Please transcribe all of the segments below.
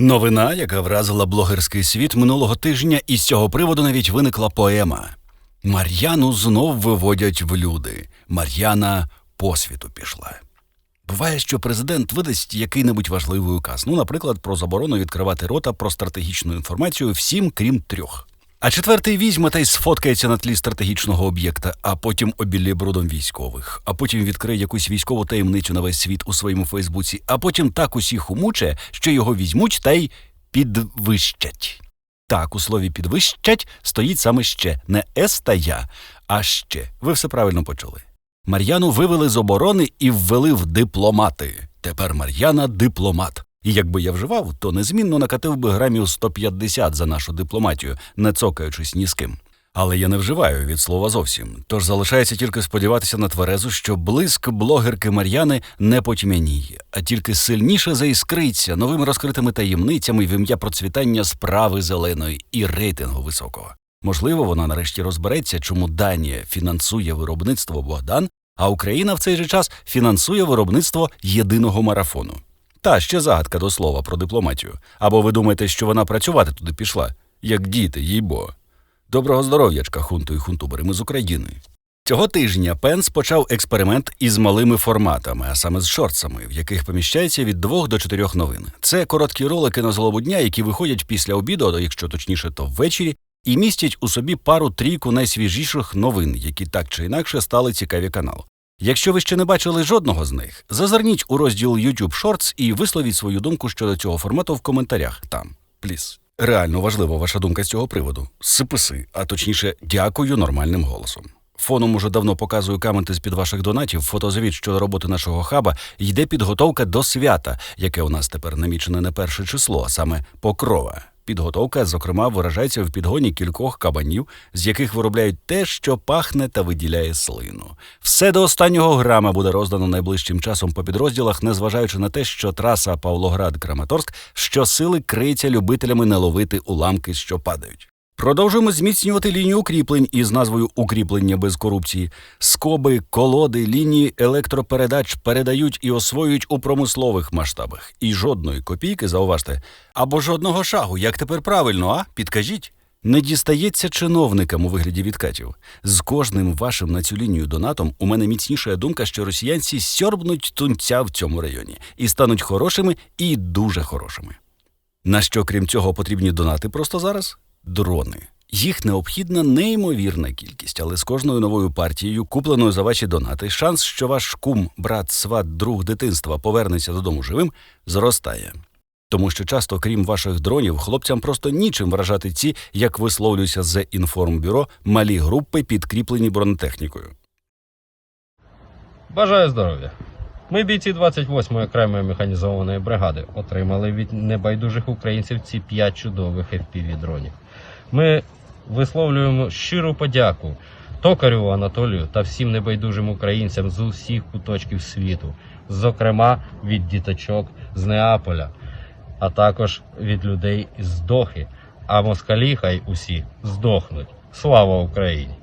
Новина, яка вразила блогерський світ минулого тижня, і з цього приводу навіть виникла поема. Мар'яну знов виводять в люди. Мар'яна по світу пішла. Буває, що президент видасть який-небудь важливий указ, ну, наприклад, про заборону відкривати рота про стратегічну інформацію всім, крім трьох. А четвертий візьме та й сфоткається на тлі стратегічного об'єкта, а потім обілє брудом військових, а потім відкриє якусь військову таємницю на весь світ у своєму Фейсбуці, а потім так усіх умуче, що його візьмуть та й підвищать. Так, у слові підвищать стоїть саме ще не «с» та я, а ще. Ви все правильно почули. Мар'яну вивели з оборони і ввели в дипломати. Тепер Мар'яна дипломат. І якби я вживав, то незмінно накатив би грамів 150 за нашу дипломатію, не цокаючись ні з ким. Але я не вживаю від слова зовсім. Тож залишається тільки сподіватися на тверезу, що блиск блогерки Мар'яни не потьмяніє, а тільки сильніше заіскриться новими розкритими таємницями в ім'я процвітання справи зеленої і рейтингу високого. Можливо, вона нарешті розбереться, чому Данія фінансує виробництво Богдан, а Україна в цей же час фінансує виробництво єдиного марафону. Та ще загадка до слова про дипломатію. Або ви думаєте, що вона працювати туди пішла, як діти, їй бо. Доброго здоров'ячка, хунту і хунтубери, ми з України. Цього тижня Пенс почав експеримент із малими форматами, а саме з шортсами, в яких поміщається від двох до чотирьох новин. Це короткі ролики на злобу дня, які виходять після обіду, а якщо точніше, то ввечері, і містять у собі пару трійку найсвіжіших новин, які так чи інакше стали цікаві каналу. Якщо ви ще не бачили жодного з них, зазирніть у розділ YouTube Shorts і висловіть свою думку щодо цього формату в коментарях там. Пліс. Реально важлива ваша думка з цього приводу. Сиписи, а точніше, дякую нормальним голосом. Фоном уже давно показую каменти з-під ваших донатів, фотозвіт щодо роботи нашого хаба, йде підготовка до свята, яке у нас тепер намічене на перше число, а саме покрова. Підготовка, зокрема, виражається в підгоні кількох кабанів, з яких виробляють те, що пахне та виділяє слину. Все до останнього грама буде роздано найближчим часом по підрозділах, незважаючи на те, що траса Павлоград-Краматорськ щосили криється любителями не ловити уламки, що падають. Продовжуємо зміцнювати лінію укріплень із назвою Укріплення без корупції. Скоби, колоди, лінії електропередач передають і освоюють у промислових масштабах. І жодної копійки, зауважте, або жодного шагу. Як тепер правильно, а? Підкажіть. Не дістається чиновникам у вигляді відкатів. З кожним вашим на цю лінію донатом у мене міцніша думка, що росіянці сьорбнуть тунця в цьому районі і стануть хорошими і дуже хорошими. На що, крім цього, потрібні донати просто зараз? Дрони. Їх необхідна неймовірна кількість, але з кожною новою партією, купленою за ваші донати, шанс, що ваш кум, брат, сват, друг дитинства повернеться додому живим, зростає. Тому що часто, крім ваших дронів, хлопцям просто нічим вражати ці, як висловлюється з інформбюро, малі групи, підкріплені бронетехнікою. Бажаю здоров'я. Ми, бійці 28-ї окремої механізованої бригади, отримали від небайдужих українців ці 5 чудових fpv дронів. Ми висловлюємо щиру подяку токарю Анатолію та всім небайдужим українцям з усіх куточків світу, зокрема від діточок з Неаполя, а також від людей з Дохи. А москалі хай усі здохнуть. Слава Україні!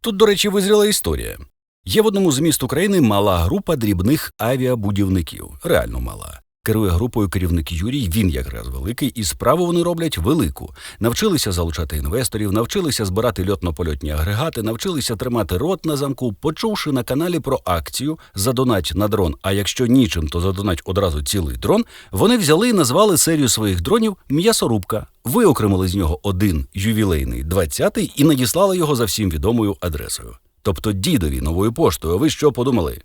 Тут, до речі, визріла історія. Є в одному з міст України мала група дрібних авіабудівників, реально мала. Керує групою керівник Юрій, він якраз великий, і справу вони роблять велику. Навчилися залучати інвесторів, навчилися збирати льотно-польотні агрегати, навчилися тримати рот на замку, почувши на каналі про акцію задонать на дрон. А якщо нічим, то задонать одразу цілий дрон. Вони взяли і назвали серію своїх дронів М'ясорубка. Виокремили з нього один ювілейний 20-й і надіслали його за всім відомою адресою. Тобто дідові новою поштою. Ви що подумали?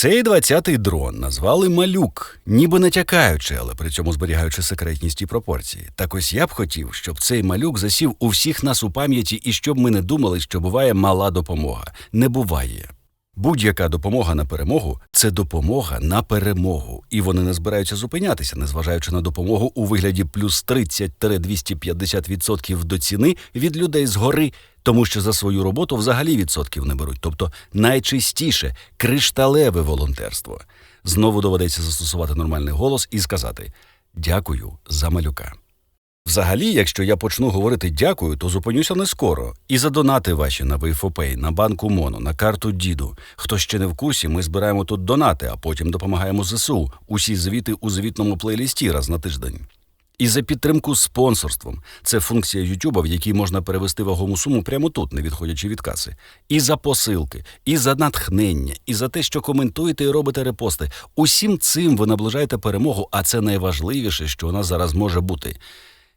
Цей 20-й дрон назвали малюк, ніби натякаючи, але при цьому зберігаючи секретність і пропорції. Так ось я б хотів, щоб цей малюк засів у всіх нас у пам'яті, і щоб ми не думали, що буває мала допомога. Не буває. Будь-яка допомога на перемогу це допомога на перемогу, і вони не збираються зупинятися, незважаючи на допомогу у вигляді плюс 30-250% до ціни від людей згори, тому що за свою роботу взагалі відсотків не беруть. Тобто найчистіше кришталеве волонтерство. Знову доведеться застосувати нормальний голос і сказати дякую за малюка. Взагалі, якщо я почну говорити дякую, то зупинюся не скоро. І за донати ваші на Вейфопей, на банку Моно, на карту Діду. Хто ще не в курсі, ми збираємо тут донати, а потім допомагаємо ЗСУ. Усі звіти у звітному плейлісті раз на тиждень. І за підтримку спонсорством. Це функція YouTube, в якій можна перевести вагому суму прямо тут, не відходячи від каси. І за посилки, і за натхнення, і за те, що коментуєте і робите репости. Усім цим ви наближаєте перемогу, а це найважливіше, що у нас зараз може бути.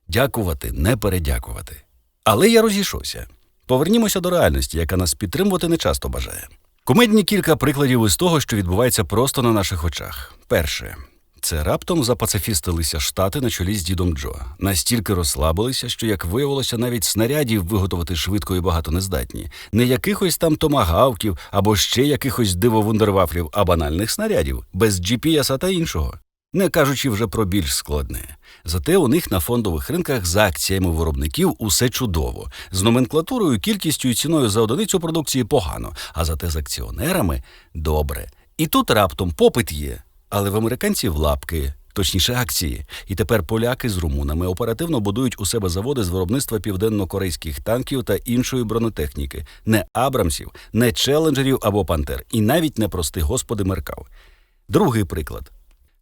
Дякувати, не передякувати. Але я розійшовся. Повернімося до реальності, яка нас підтримувати не часто бажає. Кумедні кілька прикладів із того, що відбувається просто на наших очах. Перше. Це раптом запацифістилися штати на чолі з дідом Джо. Настільки розслабилися, що, як виявилося, навіть снарядів виготовити швидко і багато не здатні. Не якихось там томагавків або ще якихось дивовундервафлів, а банальних снарядів, без GPS та іншого. Не кажучи вже про більш складне. Зате у них на фондових ринках за акціями виробників усе чудово. З номенклатурою, кількістю і ціною за одиницю продукції погано, а зате з акціонерами добре. І тут раптом попит є, але в американців лапки. Точніше, акції, і тепер поляки з румунами оперативно будують у себе заводи з виробництва південно-корейських танків та іншої бронетехніки, не Абрамсів, не челенджерів або пантер, і навіть не прости господи меркав. Другий приклад.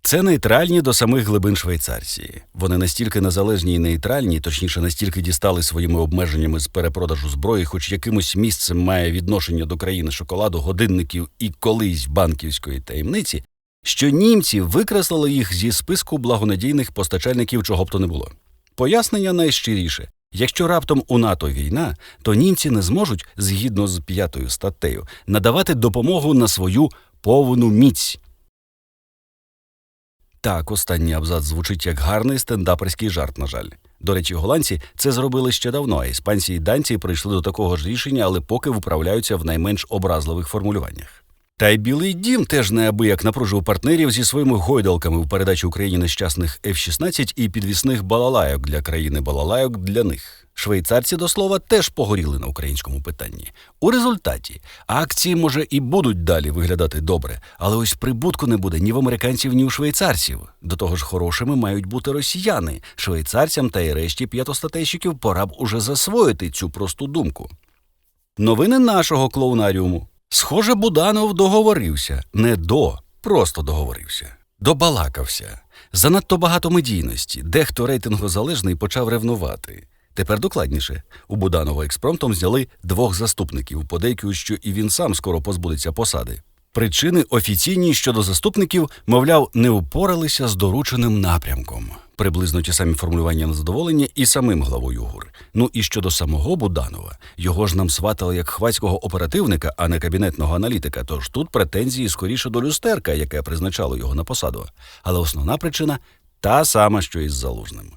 Це нейтральні до самих глибин Швейцарції. Вони настільки незалежні і нейтральні, точніше, настільки дістали своїми обмеженнями з перепродажу зброї, хоч якимось місцем має відношення до країни шоколаду, годинників і колись банківської таємниці, що німці викреслили їх зі списку благонадійних постачальників, чого б то не було. Пояснення найщиріше. Якщо раптом у НАТО війна, то німці не зможуть, згідно з п'ятою статтею, надавати допомогу на свою повну міць. Так, останній абзац звучить як гарний стендаперський жарт, на жаль. До речі, голландці це зробили ще давно, а іспанці і данці прийшли до такого ж рішення, але поки вправляються в найменш образливих формулюваннях. Та й Білий дім теж неабияк напружив партнерів зі своїми гойдалками в передачі Україні нещасних F-16 і підвісних балалайок для країни балалайок для них. Швейцарці, до слова, теж погоріли на українському питанні. У результаті акції, може, і будуть далі виглядати добре, але ось прибутку не буде ні в американців, ні у швейцарців. До того ж, хорошими мають бути росіяни. Швейцарцям та й решті п'ятостатейщиків пора б уже засвоїти цю просту думку. Новини нашого клоунаріуму. Схоже, Буданов договорився. Не до, просто договорився. Добалакався. Занадто багато медійності. Дехто рейтингозалежний почав ревнувати. Тепер докладніше. У Буданова експромтом зняли двох заступників, подейкують, що і він сам скоро позбудеться посади. Причини офіційні щодо заступників, мовляв, не упоралися з дорученим напрямком. Приблизно ті самі формулювання незадоволення і самим главою ГУР. Ну і щодо самого Буданова, його ж нам сватали як хвацького оперативника, а не кабінетного аналітика. Тож тут претензії скоріше до люстерка, яке призначало його на посаду. Але основна причина та сама, що і з залужним.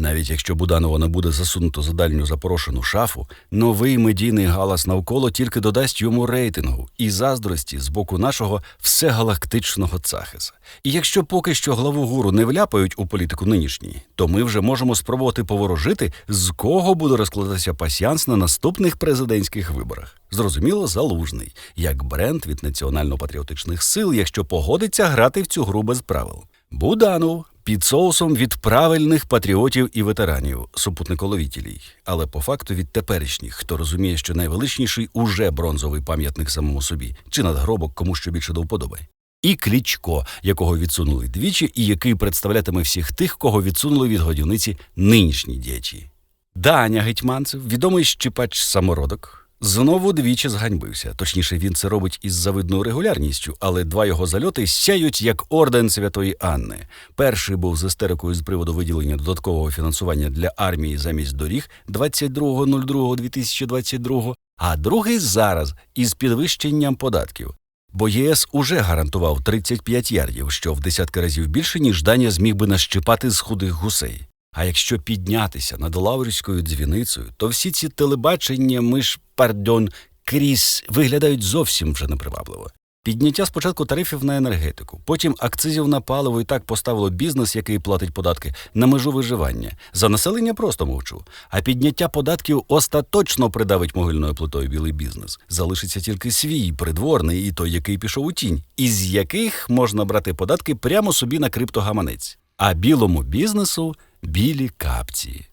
Навіть якщо Буданова не буде засунуто за дальню запорошену шафу, новий медійний галас навколо тільки додасть йому рейтингу і заздрості з боку нашого всегалактичного цахиса. І якщо поки що главу гуру не вляпають у політику нинішній, то ми вже можемо спробувати поворожити, з кого буде розкладатися пасіанс на наступних президентських виборах. Зрозуміло, залужний, як бренд від національно-патріотичних сил, якщо погодиться грати в цю гру без правил. Буданов під соусом від правильних патріотів і ветеранів, супутниковітілій, але по факту від теперішніх, хто розуміє, що найвеличніший уже бронзовий пам'ятник самому собі, чи надгробок кому що більше до вподоби. І Клічко, якого відсунули двічі, і який представлятиме всіх тих, кого відсунули від годівниці нинішні діячі. Даня Гетьманцев, відомий щипач самородок, знову двічі зганьбився. Точніше, він це робить із завидною регулярністю, але два його зальоти сяють як орден Святої Анни. Перший був з істерикою з приводу виділення додаткового фінансування для армії замість доріг 22.02.2022, а другий зараз із підвищенням податків. Бо ЄС уже гарантував 35 ярдів, що в десятки разів більше, ніж Даня зміг би нащипати з худих гусей. А якщо піднятися над Лаврською дзвіницею, то всі ці телебачення, ми ж, пардон, крізь виглядають зовсім вже непривабливо. Підняття спочатку тарифів на енергетику, потім акцизів на паливо і так поставило бізнес, який платить податки, на межу виживання. За населення просто мовчу. А підняття податків остаточно придавить могильною плитою білий бізнес. Залишиться тільки свій придворний і той, який пішов у тінь, із яких можна брати податки прямо собі на криптогаманець. А білому бізнесу білі капці.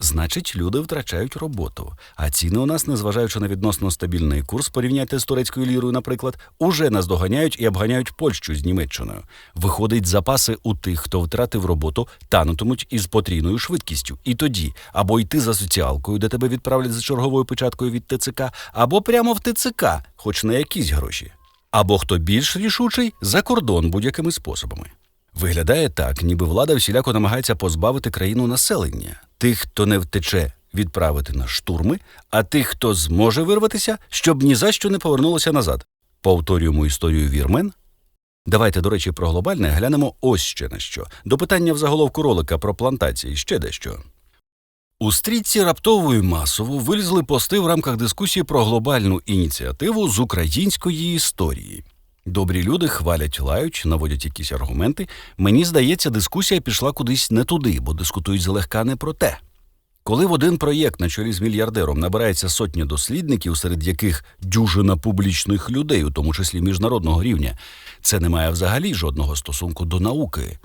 Значить, люди втрачають роботу. А ціни у нас, незважаючи на відносно стабільний курс, порівняйте з турецькою лірою, наприклад, уже наздоганяють і обганяють Польщу з Німеччиною. Виходить, запаси у тих, хто втратив роботу, танутимуть із потрійною швидкістю. І тоді або йти за соціалкою, де тебе відправлять за черговою печаткою від ТЦК, або прямо в ТЦК, хоч на якісь гроші. Або хто більш рішучий за кордон будь-якими способами. Виглядає так, ніби влада всіляко намагається позбавити країну населення, тих, хто не втече, відправити на штурми, а тих, хто зможе вирватися, щоб ні за що не повернулося назад. Повторюємо історію вірмен. Давайте, до речі, про глобальне глянемо ось ще на що. До питання в заголовку ролика про плантації ще дещо. У стрічці раптово і масово вилізли пости в рамках дискусії про глобальну ініціативу з української історії. Добрі люди хвалять, лають, наводять якісь аргументи. Мені здається, дискусія пішла кудись не туди, бо дискутують злегка не про те. Коли в один проєкт на чолі з мільярдером набирається сотня дослідників, серед яких дюжина публічних людей, у тому числі міжнародного рівня, це не має взагалі жодного стосунку до науки.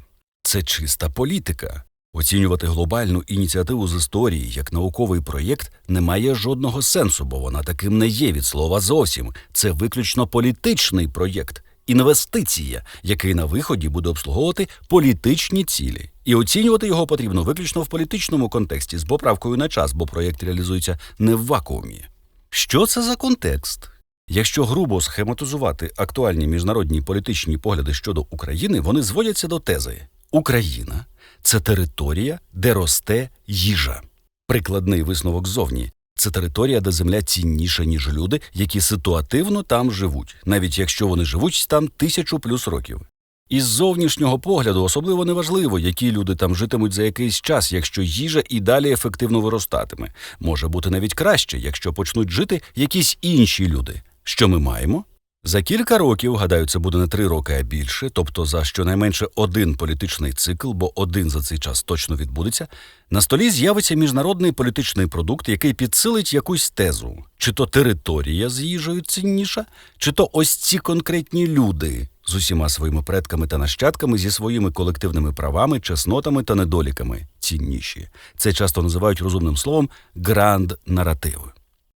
Це чиста політика. Оцінювати глобальну ініціативу з історії як науковий проєкт не має жодного сенсу, бо вона таким не є від слова зовсім. Це виключно політичний проєкт, інвестиція, який на виході буде обслуговувати політичні цілі. І оцінювати його потрібно виключно в політичному контексті з поправкою на час, бо проєкт реалізується не в вакуумі. Що це за контекст? Якщо грубо схематизувати актуальні міжнародні політичні погляди щодо України, вони зводяться до тези: Україна це територія, де росте їжа. Прикладний висновок ззовні. Це територія, де земля цінніша, ніж люди, які ситуативно там живуть, навіть якщо вони живуть там тисячу плюс років. Із зовнішнього погляду особливо неважливо, які люди там житимуть за якийсь час, якщо їжа і далі ефективно виростатиме. Може бути навіть краще, якщо почнуть жити якісь інші люди. Що ми маємо? За кілька років, гадаю, це буде не три роки, а більше, тобто за щонайменше один політичний цикл, бо один за цей час точно відбудеться, на столі з'явиться міжнародний політичний продукт, який підсилить якусь тезу, чи то територія з їжею цінніша, чи то ось ці конкретні люди з усіма своїми предками та нащадками, зі своїми колективними правами, чеснотами та недоліками цінніші. Це часто називають розумним словом гранд наратив.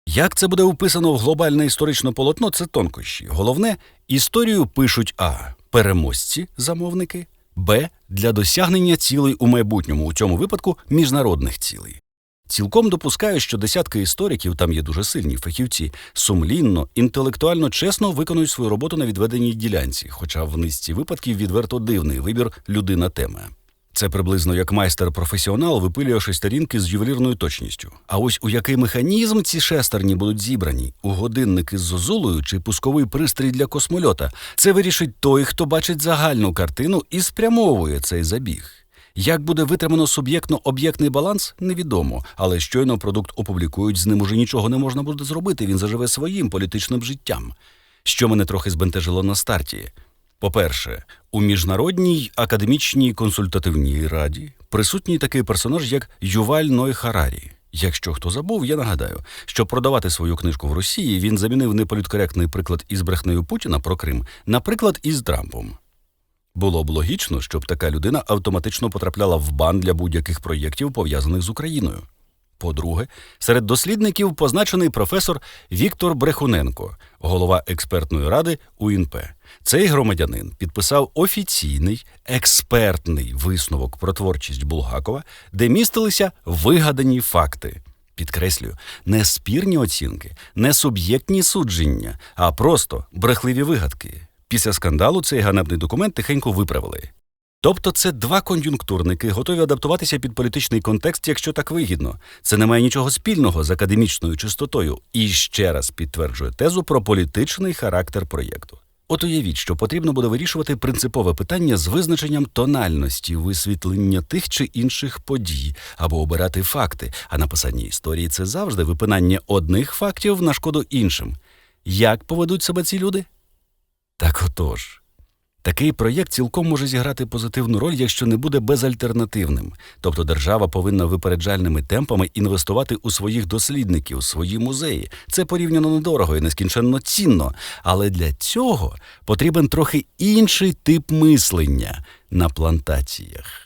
Як це буде вписано в глобальне історичне полотно, це тонкощі. Головне, історію пишуть А. Переможці, замовники, Б. Для досягнення цілей у майбутньому, у цьому випадку міжнародних цілей. Цілком допускаю, що десятки істориків, там є дуже сильні фахівці, сумлінно, інтелектуально чесно виконують свою роботу на відведеній ділянці, хоча в низці випадків відверто дивний вибір людина тема. Це приблизно як майстер-професіонал випилює шестерінки з ювелірною точністю. А ось у який механізм ці шестерні будуть зібрані у годинники з зозулею чи пусковий пристрій для космольота, це вирішить той, хто бачить загальну картину і спрямовує цей забіг. Як буде витримано суб'єктно-об'єктний баланс, невідомо, але щойно продукт опублікують, з ним уже нічого не можна буде зробити. Він заживе своїм політичним життям. Що мене трохи збентежило на старті. По-перше, у міжнародній академічній консультативній раді присутній такий персонаж, як Юваль Ной Харарі. Якщо хто забув, я нагадаю, щоб продавати свою книжку в Росії, він замінив неполіткоректний приклад із брехнею Путіна про Крим на приклад із Трампом. Було б логічно, щоб така людина автоматично потрапляла в бан для будь-яких проєктів, пов'язаних з Україною. По-друге, серед дослідників позначений професор Віктор Брехуненко, голова експертної ради УНП. Цей громадянин підписав офіційний експертний висновок про творчість Булгакова, де містилися вигадані факти. Підкреслюю, не спірні оцінки, не суб'єктні судження, а просто брехливі вигадки. Після скандалу цей ганебний документ тихенько виправили. Тобто це два кон'юнктурники, готові адаптуватися під політичний контекст, якщо так вигідно. Це не має нічого спільного з академічною чистотою і ще раз підтверджує тезу про політичний характер проєкту. От уявіть, що потрібно буде вирішувати принципове питання з визначенням тональності висвітлення тих чи інших подій або обирати факти, а написання історії це завжди випинання одних фактів на шкоду іншим. Як поведуть себе ці люди? Так отож. Такий проєкт цілком може зіграти позитивну роль, якщо не буде безальтернативним. Тобто держава повинна випереджальними темпами інвестувати у своїх дослідників, свої музеї. Це порівняно недорого і нескінченно цінно. Але для цього потрібен трохи інший тип мислення на плантаціях.